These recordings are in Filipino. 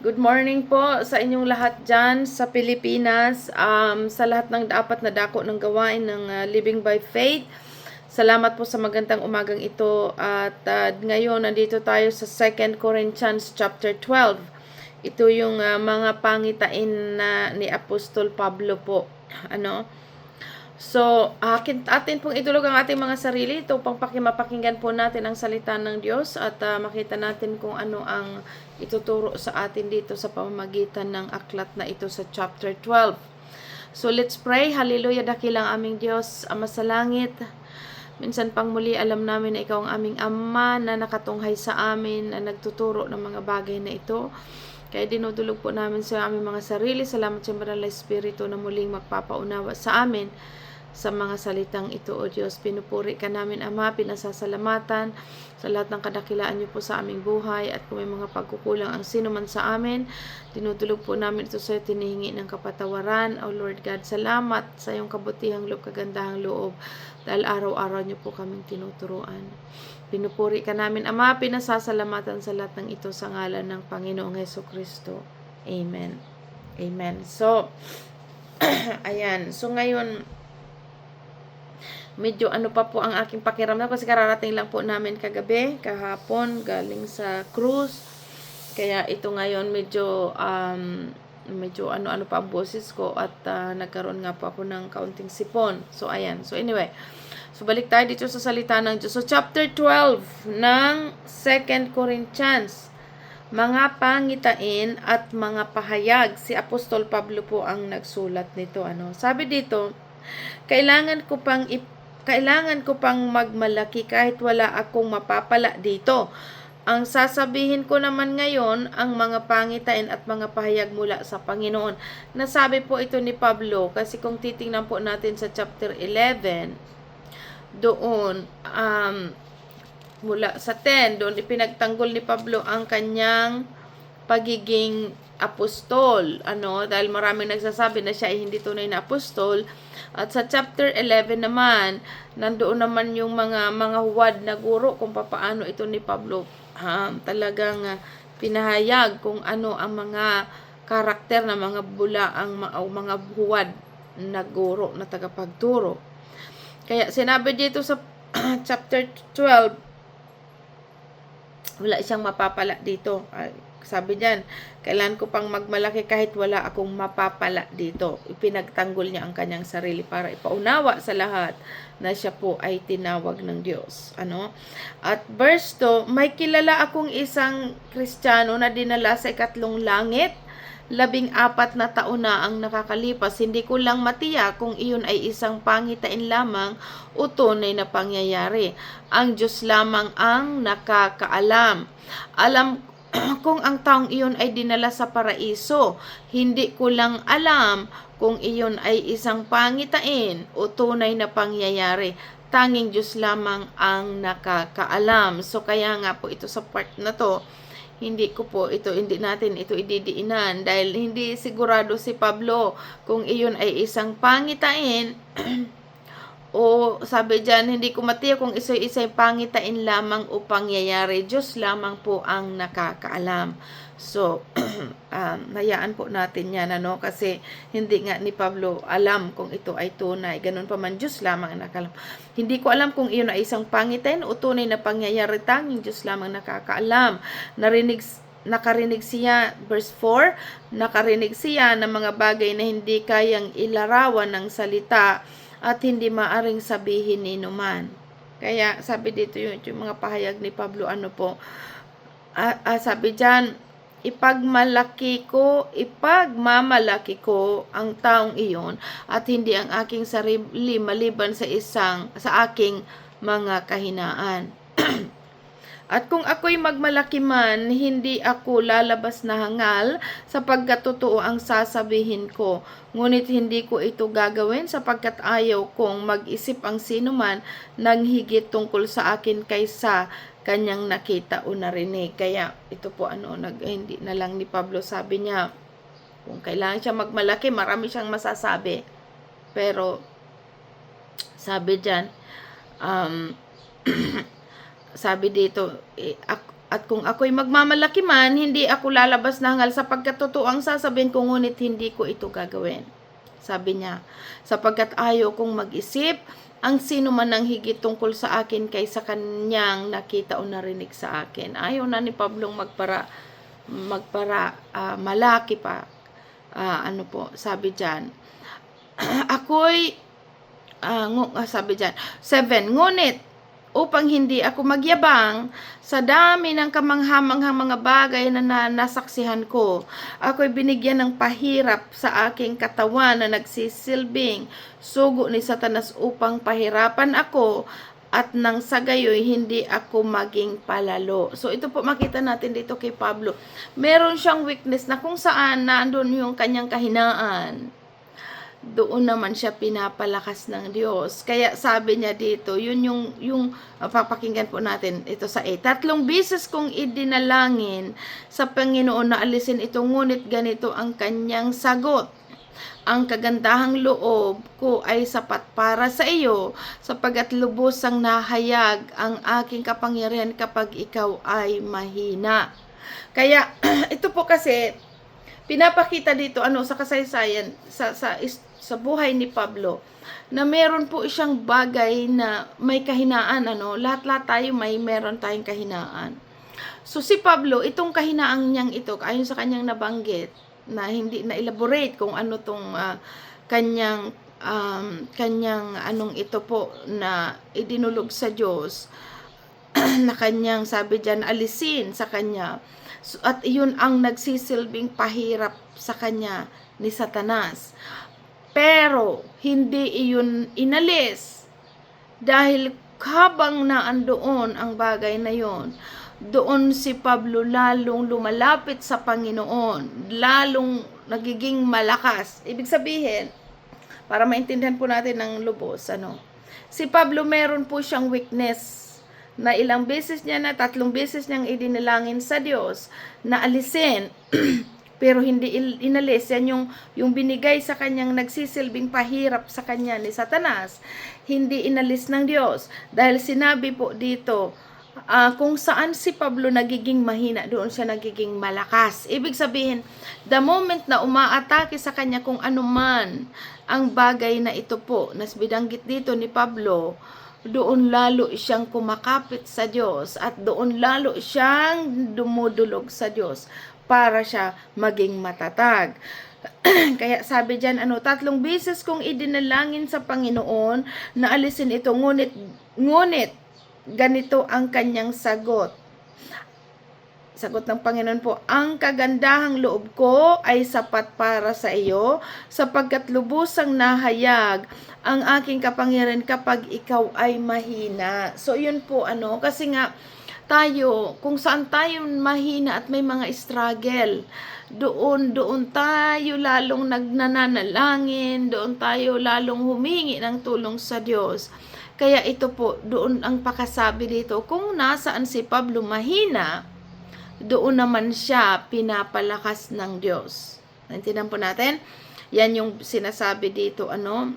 Good morning po sa inyong lahat dyan sa Pilipinas, um, sa lahat ng dapat na dako ng gawain ng uh, Living by Faith. Salamat po sa magandang umagang ito at uh, ngayon nandito tayo sa 2 Corinthians chapter 12. Ito yung uh, mga pangitain na ni Apostol Pablo po. Ano? So, akin, atin pong itulog ang ating mga sarili. Ito pang pakimapakinggan po natin ang salita ng Diyos at uh, makita natin kung ano ang ituturo sa atin dito sa pamamagitan ng aklat na ito sa chapter 12. So, let's pray. Hallelujah, dakilang aming Diyos, Ama sa langit. Minsan pang muli alam namin na ikaw ang aming Ama na nakatunghay sa amin, na nagtuturo ng mga bagay na ito. Kaya dinudulog po namin sa aming mga sarili. Salamat sa na Espiritu na muling magpapaunawa sa amin sa mga salitang ito, O Diyos. Pinupuri ka namin, Ama, pinasasalamatan sa lahat ng kadakilaan niyo po sa aming buhay at kung may mga pagkukulang ang sino man sa amin, tinutulog po namin ito sa iyo, tinihingi ng kapatawaran. O Lord God, salamat sa iyong kabutihang loob, kagandahang loob dahil araw-araw niyo po kaming tinuturuan. Pinupuri ka namin, Ama, pinasasalamatan sa lahat ng ito sa ngalan ng Panginoong Heso Kristo. Amen. Amen. So, ayan. So, ngayon, medyo ano pa po ang aking pakiramdam kasi kararating lang po namin kagabi, kahapon, galing sa cruise. Kaya ito ngayon medyo um, medyo ano-ano pa ang boses ko at uh, nagkaroon nga po ako ng kaunting sipon. So ayan. So anyway, so balik tayo dito sa salita ng Diyos. So chapter 12 ng 2 Corinthians mga pangitain at mga pahayag. Si Apostol Pablo po ang nagsulat nito. Ano? Sabi dito, kailangan ko pang ip kailangan ko pang magmalaki kahit wala akong mapapala dito. Ang sasabihin ko naman ngayon, ang mga pangitain at mga pahayag mula sa Panginoon. Nasabi po ito ni Pablo kasi kung titingnan po natin sa chapter 11, doon, um, mula sa 10, doon ipinagtanggol ni Pablo ang kanyang pagiging apostol. Ano, dahil maraming nagsasabi na siya ay hindi tunay na apostol. At sa chapter 11 naman, nandoon naman yung mga mga huwad na guro kung paano ito ni Pablo um, talagang uh, pinahayag kung ano ang mga karakter na mga bula ang mga huwad na guro na tagapagturo. Kaya sinabi dito sa chapter 12 wala siyang mapapala dito. Sabi diyan, kailan ko pang magmalaki kahit wala akong mapapala dito. Ipinagtanggol niya ang kanyang sarili para ipaunawa sa lahat na siya po ay tinawag ng Diyos. Ano? At verse 2, may kilala akong isang Kristiyano na dinala sa ikatlong langit labing apat na taon na ang nakakalipas, hindi ko lang matiya kung iyon ay isang pangitain lamang o tunay na pangyayari. Ang Diyos lamang ang nakakaalam. Alam kung ang taong iyon ay dinala sa paraiso, hindi ko lang alam kung iyon ay isang pangitain o tunay na pangyayari. Tanging Diyos lamang ang nakakaalam. So kaya nga po ito sa part na to, hindi ko po ito, hindi natin ito ididiinan dahil hindi sigurado si Pablo kung iyon ay isang pangitain o sabi dyan, hindi ko matiyak kung isa isa'y pangitain lamang o pangyayari. Diyos lamang po ang nakakaalam. So, um, hayaan po natin yan, ano, kasi hindi nga ni Pablo alam kung ito ay tunay. Ganun pa man, Diyos lamang ang nakakalam. Hindi ko alam kung iyon ay isang pangitain o tunay na pangyayari. Tanging Diyos lamang nakakaalam. Narinig nakarinig siya, verse 4, nakarinig siya ng mga bagay na hindi kayang ilarawan ng salita at hindi maaring sabihin ni numan. Kaya sabi dito yung, yung mga pahayag ni Pablo, ano po, uh, uh, sabi dyan, ipagmalaki ko, ipagmamalaki ko ang taong iyon at hindi ang aking sarili maliban sa isang, sa aking mga kahinaan. At kung ako'y magmalaki man, hindi ako lalabas na hangal sapagkat totoo ang sasabihin ko. Ngunit hindi ko ito gagawin sapagkat ayaw kong mag-isip ang sino man nang higit tungkol sa akin kaysa kanyang nakita o narinig. Kaya ito po ano, nag, hindi na lang ni Pablo sabi niya, kung kailangan siya magmalaki, marami siyang masasabi. Pero, sabi dyan, um, sabi dito, eh, At kung ako'y magmamalaki man, hindi ako lalabas na hangal sapagkat totoo ang sasabihin ko, ngunit hindi ko ito gagawin. Sabi niya, sapagkat ayaw kong mag-isip, ang sino man ang higit tungkol sa akin kaysa kanyang nakita o narinig sa akin. Ayaw na ni Pablong magpara, magpara, ah, malaki pa. Ah, ano po, sabi dyan. ako'y, ah, sabi dyan, seven, ngunit, upang hindi ako magyabang sa dami ng kamanghamanghang mga bagay na, na nasaksihan ko. Ako'y binigyan ng pahirap sa aking katawan na nagsisilbing sugo ni Satanas upang pahirapan ako at nang sa gayoy hindi ako maging palalo. So ito po makita natin dito kay Pablo. Meron siyang weakness na kung saan nandun yung kanyang kahinaan doon naman siya pinapalakas ng Diyos. Kaya sabi niya dito, yun yung, yung uh, papakinggan po natin ito sa 8. Tatlong bisis kong idinalangin sa Panginoon na alisin ito, ngunit ganito ang kanyang sagot. Ang kagandahang loob ko ay sapat para sa iyo, sapagat lubosang nahayag ang aking kapangyarihan kapag ikaw ay mahina. Kaya ito po kasi pinapakita dito ano sa kasaysayan sa sa sa buhay ni Pablo na meron po siyang bagay na may kahinaan ano? Lahat-lahat tayo may meron tayong kahinaan. So si Pablo itong kahinaan niyang ito ayon sa kanyang nabanggit na hindi na elaborate kung ano tong ah, kanyang um, kanyang anong ito po na idinulog sa Diyos na kanyang sabi diyan alisin sa kanya. So, at yun ang nagsisilbing pahirap sa kanya ni Satanas. Pero hindi iyon inalis dahil habang naandoon ang bagay na yon, doon si Pablo lalong lumalapit sa Panginoon, lalong nagiging malakas. Ibig sabihin, para maintindihan po natin ng lubos, ano, si Pablo meron po siyang weakness na ilang beses niya na, tatlong beses niyang idinalangin sa Diyos na alisin, pero hindi inalis. Yan yung, yung binigay sa kanyang nagsisilbing pahirap sa kanya ni Satanas, hindi inalis ng Diyos. Dahil sinabi po dito, ah, kung saan si Pablo nagiging mahina, doon siya nagiging malakas. Ibig sabihin, the moment na umaatake sa kanya kung ano man ang bagay na ito po, nas bidanggit dito ni Pablo, doon lalo siyang kumakapit sa Diyos at doon lalo siyang dumudulog sa Diyos para siya maging matatag. Kaya sabi diyan ano, tatlong beses kong idinalangin sa Panginoon na alisin ito, ngunit, ngunit, ganito ang kanyang sagot. Sagot ng Panginoon po, ang kagandahang loob ko ay sapat para sa iyo, sapagkat lubusang nahayag ang aking kapangyarihan kapag ikaw ay mahina. So, yun po, ano, kasi nga, tayo, kung saan tayo mahina at may mga struggle, doon, doon tayo lalong nagnananalangin, doon tayo lalong humingi ng tulong sa Diyos. Kaya ito po, doon ang pakasabi dito, kung nasaan si Pablo mahina, doon naman siya pinapalakas ng Diyos. Naintindihan po natin? Yan yung sinasabi dito, ano,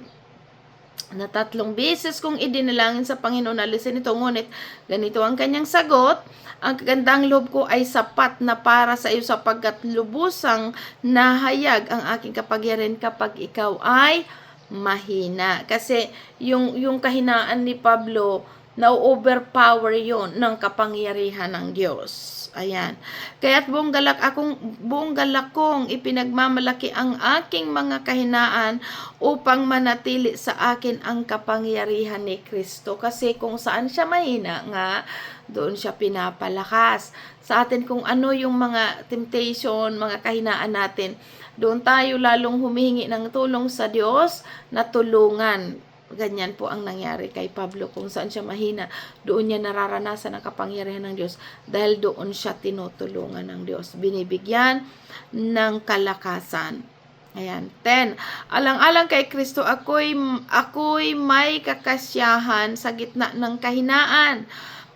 na tatlong beses kong idinalangin sa Panginoon alisin ito, ngunit ganito ang kanyang sagot, ang kagandang loob ko ay sapat na para sa iyo sapagkat lubusang nahayag ang aking kapagyarihan kapag ikaw ay mahina. Kasi yung, yung kahinaan ni Pablo, na-overpower yon ng kapangyarihan ng Diyos. Ayan. Kaya't buong galak akong buong galak kong ipinagmamalaki ang aking mga kahinaan upang manatili sa akin ang kapangyarihan ni Kristo. Kasi kung saan siya mahina nga, doon siya pinapalakas. Sa atin kung ano yung mga temptation, mga kahinaan natin, doon tayo lalong humihingi ng tulong sa Diyos na tulungan Ganyan po ang nangyari kay Pablo kung saan siya mahina. Doon niya nararanasan ang kapangyarihan ng Diyos dahil doon siya tinutulungan ng Diyos. Binibigyan ng kalakasan. Ayan. 10. Alang-alang kay Kristo, ako'y, ako'y may kakasyahan sa gitna ng kahinaan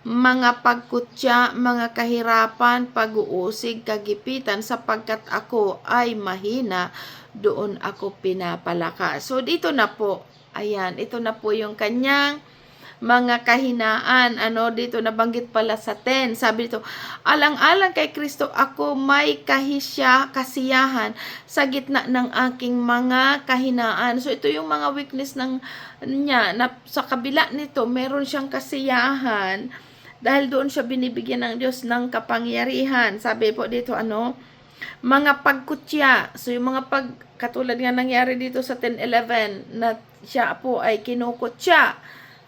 mga pagkutya, mga kahirapan, pag-uusig, kagipitan, sapagkat ako ay mahina, doon ako pinapalakas. So, dito na po, Ayan, ito na po yung kanyang mga kahinaan. Ano, dito nabanggit pala sa 10. Sabi dito, alang-alang kay Kristo, ako may kahisya, kasiyahan sa gitna ng aking mga kahinaan. So, ito yung mga weakness ng niya, na sa kabila nito, meron siyang kasiyahan dahil doon siya binibigyan ng Diyos ng kapangyarihan. Sabi po dito, ano, mga pagkutya. So, yung mga pag, katulad nga nangyari dito sa 10-11, na siya po ay kinukutya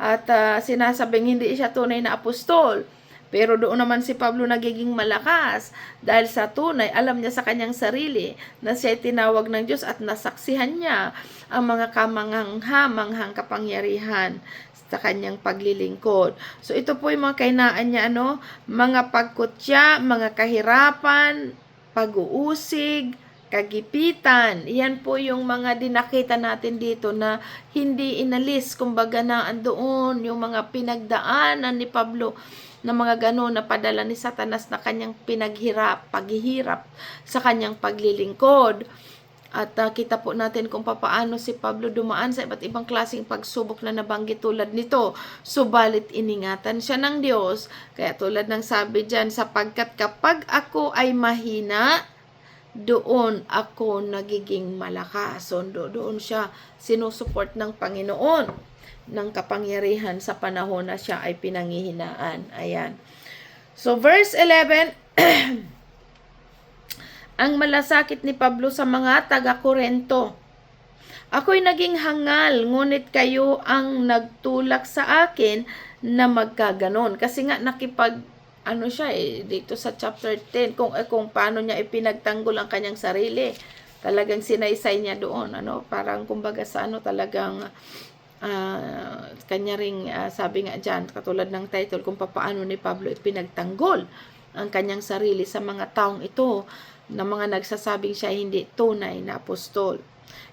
at ah, sinasabing hindi siya tunay na apostol. Pero doon naman si Pablo nagiging malakas dahil sa tunay, alam niya sa kanyang sarili na siya tinawag ng Diyos at nasaksihan niya ang mga kamangha-manghang kapangyarihan sa kanyang paglilingkod. So ito po yung mga kainaan niya, ano, mga pagkutya, mga kahirapan, pag-uusig, kagipitan. Yan po yung mga dinakita natin dito na hindi inalis. Kumbaga na andoon yung mga pinagdaanan ni Pablo na mga gano'n na padala ni Satanas na kanyang pinaghirap, paghihirap sa kanyang paglilingkod. At uh, kita po natin kung papaano si Pablo dumaan sa iba't ibang klaseng pagsubok na nabanggit tulad nito. Subalit iningatan siya ng Diyos. Kaya tulad ng sabi dyan, sapagkat kapag ako ay mahina, doon ako nagiging malakas. So, do- doon siya sinusuport ng Panginoon ng kapangyarihan sa panahon na siya ay pinangihinaan. Ayan. So, verse 11, ang malasakit ni Pablo sa mga taga-Korento. Ako'y naging hangal, ngunit kayo ang nagtulak sa akin na magkaganon. Kasi nga nakipag ano siya eh, dito sa chapter 10, kung, eh, kung paano niya ipinagtanggol ang kanyang sarili. Talagang sinaysay niya doon, ano, parang kumbaga sa ano talagang uh, kanya ring uh, sabi nga dyan, katulad ng title, kung paano ni Pablo ipinagtanggol ang kanyang sarili sa mga taong ito na mga nagsasabing siya hindi tunay na apostol.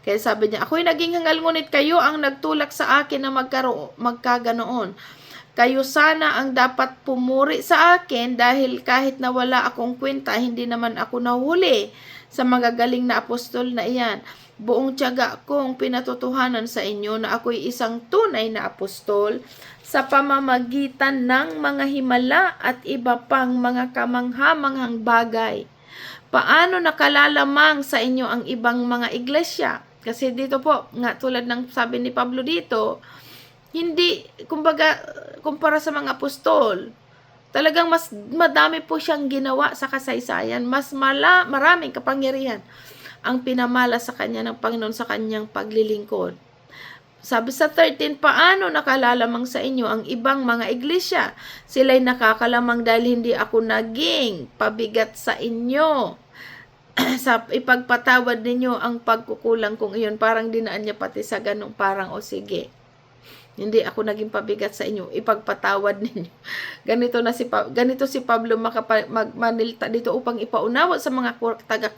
Kaya sabi niya, ako'y naging hangal ngunit kayo ang nagtulak sa akin na magkaro, magkaganoon. Kayo sana ang dapat pumuri sa akin dahil kahit na wala akong kwenta, hindi naman ako nahuli sa magagaling na apostol na iyan. Buong tiyaga kong pinatutuhanan sa inyo na ako'y isang tunay na apostol sa pamamagitan ng mga himala at iba pang mga kamanghamanghang bagay paano nakalalamang sa inyo ang ibang mga iglesia? Kasi dito po, nga tulad ng sabi ni Pablo dito, hindi, kumbaga, kumpara sa mga apostol, talagang mas madami po siyang ginawa sa kasaysayan, mas mala, maraming kapangyarihan ang pinamala sa kanya ng Panginoon sa kanyang paglilingkod. Sabi sa 13, paano nakalalamang sa inyo ang ibang mga iglesia? Sila'y nakakalamang dahil hindi ako naging pabigat sa inyo. sa ipagpatawad ninyo ang pagkukulang kong iyon. Parang dinaan niya pati sa ganong parang, o sige, hindi ako naging pabigat sa inyo. Ipagpatawad ninyo. Ganito na si pa- ganito si Pablo makapa- magmanilta dito upang ipaunawa sa mga taga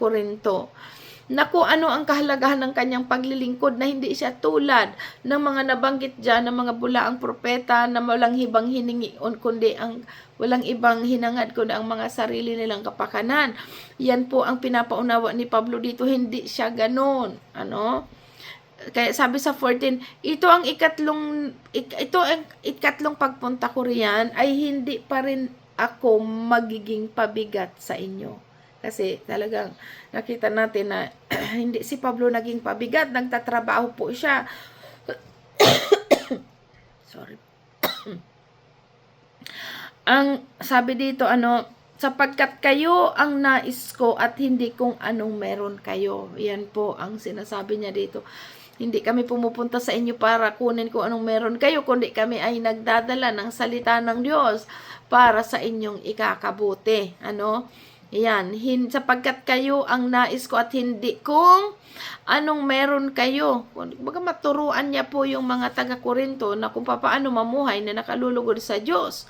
Korinto na kung ano ang kahalagahan ng kanyang paglilingkod na hindi siya tulad ng mga nabanggit dyan ng mga bulaang propeta na walang hibang hiningi kundi ang walang ibang hinangad kundi ang mga sarili nilang kapakanan. Yan po ang pinapaunawa ni Pablo dito, hindi siya ganon. Ano? Kaya sabi sa 14, ito ang ikatlong ito ang ikatlong pagpunta ko riyan ay hindi pa rin ako magiging pabigat sa inyo. Kasi talagang nakita natin na hindi si Pablo naging pabigat, nagtatrabaho po siya. Sorry. ang sabi dito ano, sapagkat kayo ang nais ko at hindi kung anong meron kayo. Yan po ang sinasabi niya dito. Hindi kami pumupunta sa inyo para kunin kung anong meron kayo, kundi kami ay nagdadala ng salita ng Diyos para sa inyong ikakabuti. Ano? Yan, hin, sapagkat kayo ang nais ko at hindi kung anong meron kayo. Baga maturuan niya po yung mga taga-Korinto na kung paano mamuhay na nakalulugod sa Diyos.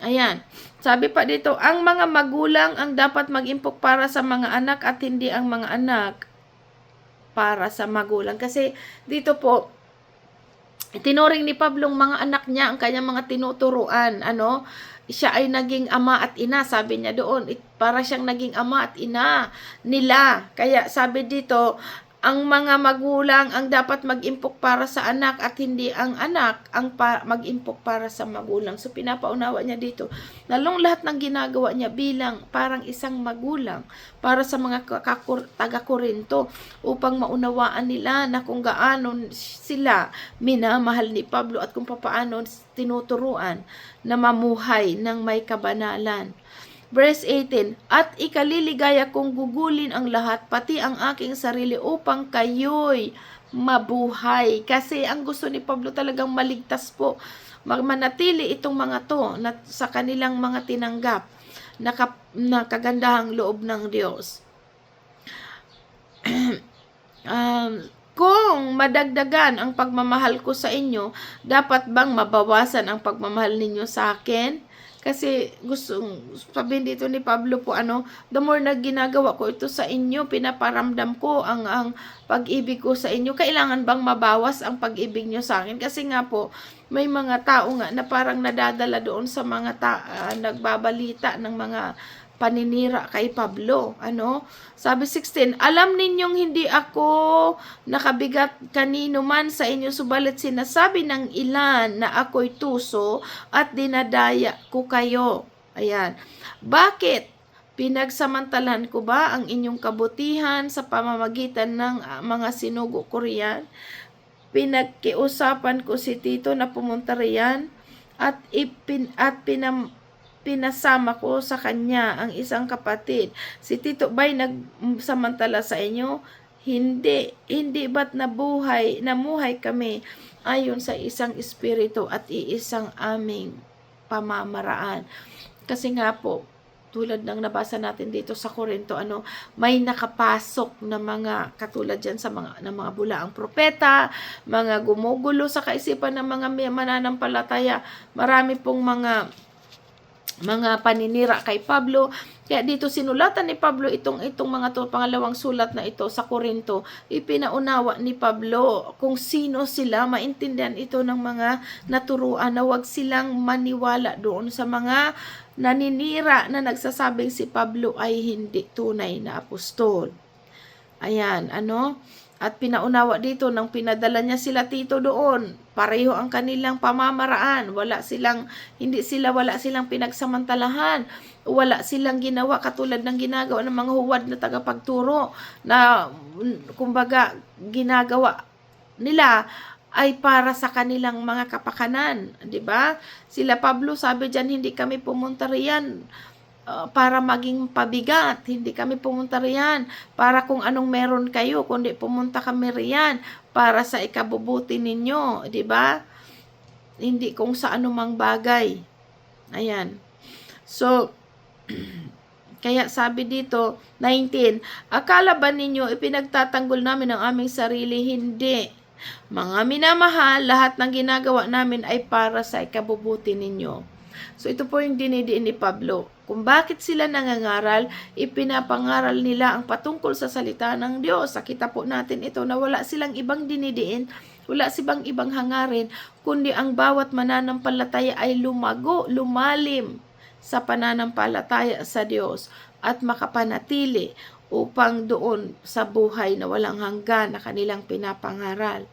Ayan. Sabi pa dito, ang mga magulang ang dapat mag-impok para sa mga anak at hindi ang mga anak para sa magulang. Kasi dito po, tinuring ni Pablo mga anak niya ang kanyang mga tinuturuan. Ano? Siya ay naging ama at ina, sabi niya doon, para siyang naging ama at ina nila. Kaya sabi dito, ang mga magulang ang dapat mag-impok para sa anak at hindi ang anak ang pa- mag-impok para sa magulang. So pinapaunawa niya dito, lalong lahat ng ginagawa niya bilang parang isang magulang para sa mga taga-Korinto upang maunawaan nila na kung gaano sila minamahal ni Pablo at kung papaano tinuturuan na mamuhay ng may kabanalan. Verse 18, At ikaliligaya kong gugulin ang lahat, pati ang aking sarili, upang kayo'y mabuhay. Kasi ang gusto ni Pablo talagang maligtas po. Manatili itong mga to na, sa kanilang mga tinanggap na, kap- na kagandahang loob ng Diyos. um, kung madagdagan ang pagmamahal ko sa inyo, dapat bang mabawasan ang pagmamahal ninyo sa akin? Kasi gusto, sabihin dito ni Pablo po, ano, the more na ginagawa ko ito sa inyo, pinaparamdam ko ang, ang pag-ibig ko sa inyo. Kailangan bang mabawas ang pag-ibig nyo sa akin? Kasi nga po, may mga tao nga na parang nadadala doon sa mga ta- ah, nagbabalita ng mga paninira kay Pablo. Ano? Sabi 16, Alam ninyong hindi ako nakabigat kanino man sa inyo, subalit sinasabi ng ilan na ako'y tuso at dinadaya ko kayo. Ayan. Bakit? Pinagsamantalan ko ba ang inyong kabutihan sa pamamagitan ng ah, mga sinugo ko? Pinagkiusapan ko si Tito na pumunta riyan at ipin at pinam pinasama ko sa kanya ang isang kapatid. Si Tito Bay nagsamantala sa inyo? Hindi. Hindi ba't nabuhay, namuhay kami ayon sa isang espiritu at iisang aming pamamaraan. Kasi nga po, tulad ng nabasa natin dito sa Korinto, ano, may nakapasok na mga katulad diyan sa mga ng mga bulaang propeta, mga gumugulo sa kaisipan ng mga mananampalataya. Marami pong mga mga paninira kay Pablo. Kaya dito sinulatan ni Pablo itong itong mga to pangalawang sulat na ito sa Korinto. Ipinaunawa ni Pablo kung sino sila maintindihan ito ng mga naturuan na wag silang maniwala doon sa mga naninira na nagsasabing si Pablo ay hindi tunay na apostol. Ayan, ano? At pinaunawa dito nang pinadala niya sila tito doon. Pareho ang kanilang pamamaraan. Wala silang, hindi sila, wala silang pinagsamantalahan. Wala silang ginawa katulad ng ginagawa ng mga huwad na tagapagturo na kumbaga ginagawa nila ay para sa kanilang mga kapakanan, 'di ba? Sila Pablo sabi diyan hindi kami pumunta riyan uh, para maging pabigat. Hindi kami pumunta riyan para kung anong meron kayo, kundi pumunta kami riyan para sa ikabubuti ninyo, 'di ba? Hindi kung sa anumang bagay. Ayan. So, kaya sabi dito, 19, akala ba ninyo ipinagtatanggol namin ang aming sarili? Hindi. Mga minamahal, lahat ng ginagawa namin ay para sa ikabubuti ninyo. So ito po yung dinidiin ni Pablo. Kung bakit sila nangangaral, ipinapangaral nila ang patungkol sa salita ng Diyos. Sakita po natin ito na wala silang ibang dinidiin, wala silang ibang hangarin, kundi ang bawat mananampalataya ay lumago, lumalim sa pananampalataya sa Diyos at makapanatili upang doon sa buhay na walang hanggan na kanilang pinapangaral.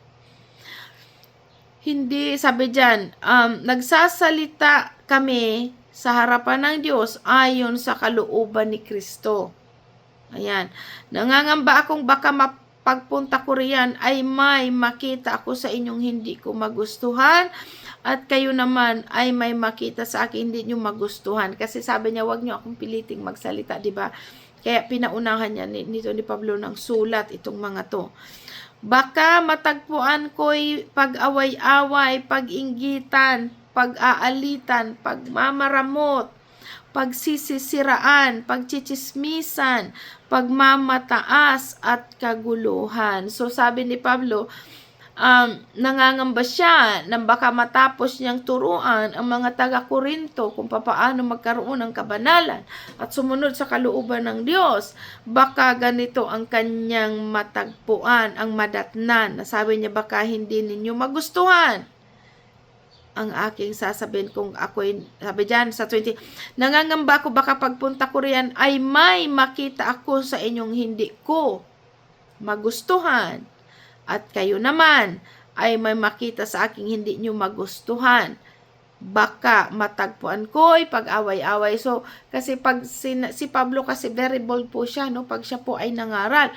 Hindi, sabi dyan, um, nagsasalita kami sa harapan ng Diyos ayon sa kalooban ni Kristo. Ayan. Nangangamba akong baka mapagpunta ko riyan ay may makita ako sa inyong hindi ko magustuhan at kayo naman ay may makita sa akin hindi nyo magustuhan. Kasi sabi niya, wag nyo akong piliting magsalita, di ba? Kaya pinaunahan niya nito ni Pablo ng sulat itong mga to. Baka matagpuan ko'y pag-away-away, pag-inggitan, pag-aalitan, pagmamaramot, pagsisisiraan, pagchichismisan, pagmamataas at kaguluhan. So sabi ni Pablo, um, nangangamba siya na baka matapos niyang turuan ang mga taga-Korinto kung papaano magkaroon ng kabanalan at sumunod sa kalooban ng Diyos. Baka ganito ang kanyang matagpuan, ang madatnan. Sabi niya, baka hindi ninyo magustuhan ang aking sasabihin kung ako'y, sabi dyan sa 20, nangangamba ako baka pagpunta ko riyan ay may makita ako sa inyong hindi ko magustuhan at kayo naman ay may makita sa aking hindi nyo magustuhan baka matagpuan ko'y pag-away-away. So, kasi pag sin- si Pablo kasi very bold po siya, no? Pag siya po ay nangaral,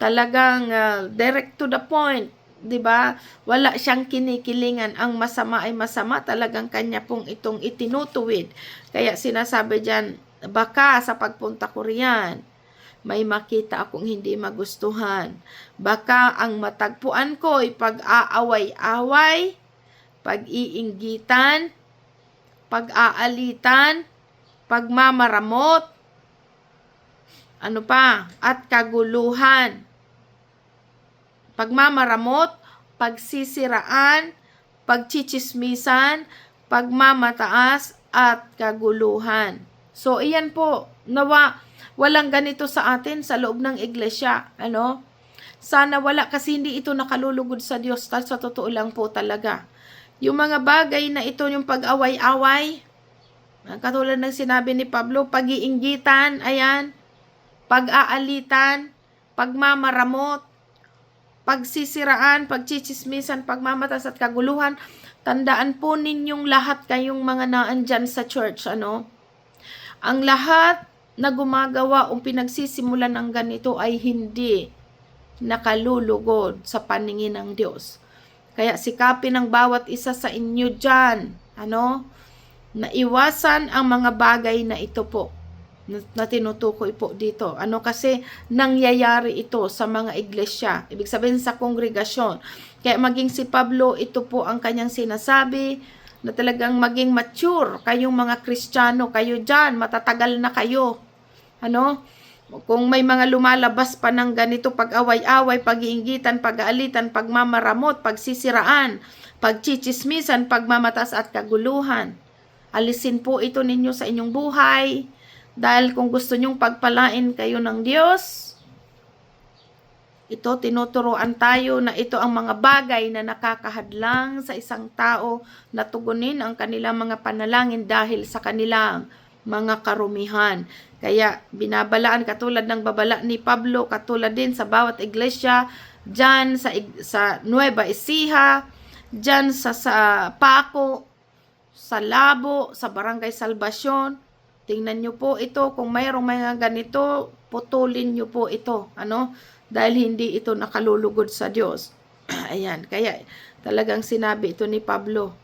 talagang ah, direct to the point, 'di ba? Wala siyang kinikilingan. Ang masama ay masama, talagang kanya pong itong itinutuwid. Kaya sinasabi diyan, baka sa pagpunta ko riyan, may makita akong hindi magustuhan. Baka ang matagpuan ko'y pag-aaway-away, pag-iinggitan, pag-aalitan, pagmamaramot, ano pa, at kaguluhan. Pagmamaramot, pagsisiraan, pagchichismisan, pagmamataas, at kaguluhan. So, iyan po, nawa, walang ganito sa atin sa loob ng iglesia, ano? Sana wala kasi hindi ito nakalulugod sa Diyos, tal sa totoo lang po talaga. Yung mga bagay na ito, yung pag-away-away, ah, katulad ng sinabi ni Pablo, pag-iinggitan, ayan, pag-aalitan, pagmamaramot, pagsisiraan, pagchichismisan, pagmamatas at kaguluhan, tandaan po ninyong lahat kayong mga naandyan sa church, ano? Ang lahat na gumagawa o pinagsisimulan ng ganito ay hindi nakalulugod sa paningin ng Diyos. Kaya sikapin ng bawat isa sa inyo dyan, ano, na iwasan ang mga bagay na ito po na, tinutukoy po dito. Ano kasi nangyayari ito sa mga iglesia, ibig sabihin sa kongregasyon. Kaya maging si Pablo, ito po ang kanyang sinasabi, na talagang maging mature kayong mga Kristiyano, kayo dyan, matatagal na kayo. Ano? Kung may mga lumalabas pa ng ganito pag-away-away, pag-iinggitan, pag-aalitan, pagmamaramot, pagsisiraan, pagchichismisan, pagmamatas at kaguluhan. Alisin po ito ninyo sa inyong buhay dahil kung gusto nyong pagpalain kayo ng Diyos, ito tinuturoan tayo na ito ang mga bagay na nakakahadlang sa isang tao na tugunin ang kanilang mga panalangin dahil sa kanilang mga karumihan. Kaya binabalaan katulad ng babala ni Pablo, katulad din sa bawat iglesia, dyan sa, sa Nueva Ecija, dyan sa, sa Paco, sa Labo, sa Barangay Salvacion. Tingnan nyo po ito, kung mayroong mga ganito, putulin nyo po ito. Ano? Dahil hindi ito nakalulugod sa Diyos. Ayan, kaya talagang sinabi ito ni Pablo.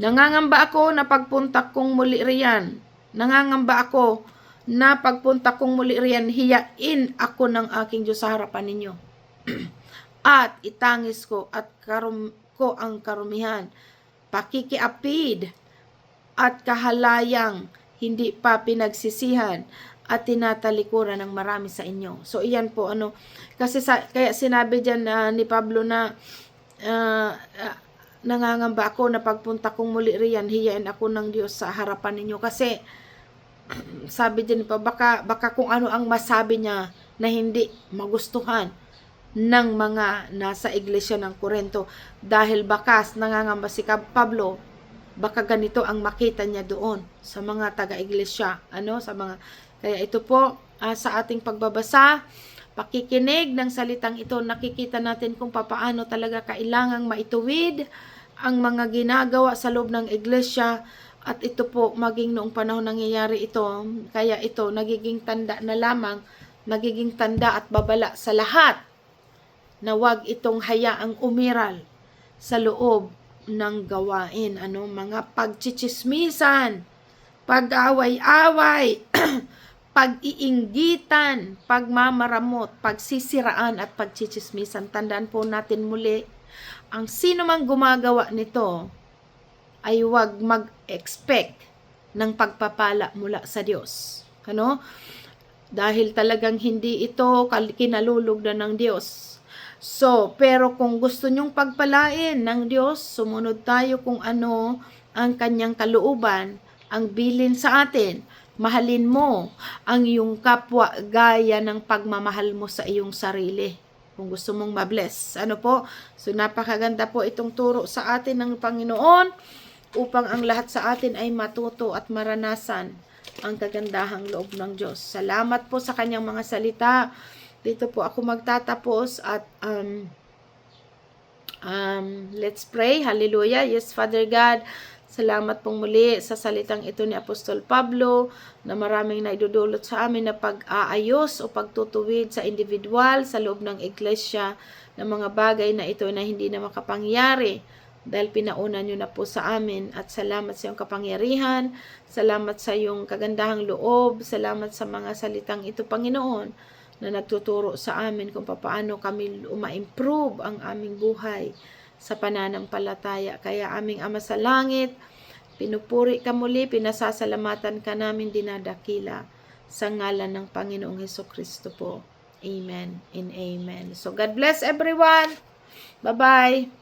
Nangangamba ako na pagpunta kong muli riyan. Nangangamba ako na pagpunta kong muli riyan, hiyain ako ng aking Diyos sa harapan ninyo. at itangis ko at karum ko ang karumihan. Pakikiapid at kahalayang hindi pa pinagsisihan at tinatalikuran ng marami sa inyo. So iyan po ano kasi sa, kaya sinabi diyan na ni Pablo na ah, ah, nangangamba ako na pagpunta kong muli riyan hiyain ako ng Diyos sa harapan ninyo kasi sabi din pa baka baka kung ano ang masabi niya na hindi magustuhan ng mga nasa iglesia ng Korento dahil bakas nangangamba si Pablo baka ganito ang makita niya doon sa mga taga-iglesia ano sa mga kaya ito po ah, sa ating pagbabasa pakikinig ng salitang ito nakikita natin kung papaano talaga kailangang maituwid ang mga ginagawa sa loob ng iglesia at ito po maging noong panahon nangyayari ito kaya ito nagiging tanda na lamang nagiging tanda at babala sa lahat na wag itong hayaang umiral sa loob ng gawain ano mga pagchichismisan pag-away-away pag-iinggitan pagmamaramot pagsisiraan at pagchichismisan. Tandaan po natin muli ang sino mang gumagawa nito ay wag mag-expect ng pagpapala mula sa Diyos ano? Dahil talagang hindi ito kinalulugdan ng Diyos So, pero kung gusto nyong pagpalain ng Diyos, sumunod tayo kung ano ang kanyang kalooban, ang bilin sa atin. Mahalin mo ang iyong kapwa gaya ng pagmamahal mo sa iyong sarili. Kung gusto mong mabless. Ano po? So, napakaganda po itong turo sa atin ng Panginoon upang ang lahat sa atin ay matuto at maranasan ang kagandahang loob ng Diyos. Salamat po sa kanyang mga salita dito po ako magtatapos at um, um, let's pray. Hallelujah. Yes, Father God, salamat pong muli sa salitang ito ni Apostol Pablo na maraming naidudulot sa amin na pag-aayos o pagtutuwid sa individual sa loob ng iglesia ng mga bagay na ito na hindi na makapangyari dahil pinauna nyo na po sa amin. At salamat sa iyong kapangyarihan, salamat sa iyong kagandahang loob, salamat sa mga salitang ito, Panginoon, na nagtuturo sa amin kung paano kami uma-improve ang aming buhay sa pananampalataya. Kaya aming Ama sa Langit, pinupuri ka muli, pinasasalamatan ka namin dinadakila sa ngalan ng Panginoong Heso Kristo po. Amen and amen. So God bless everyone. Bye-bye.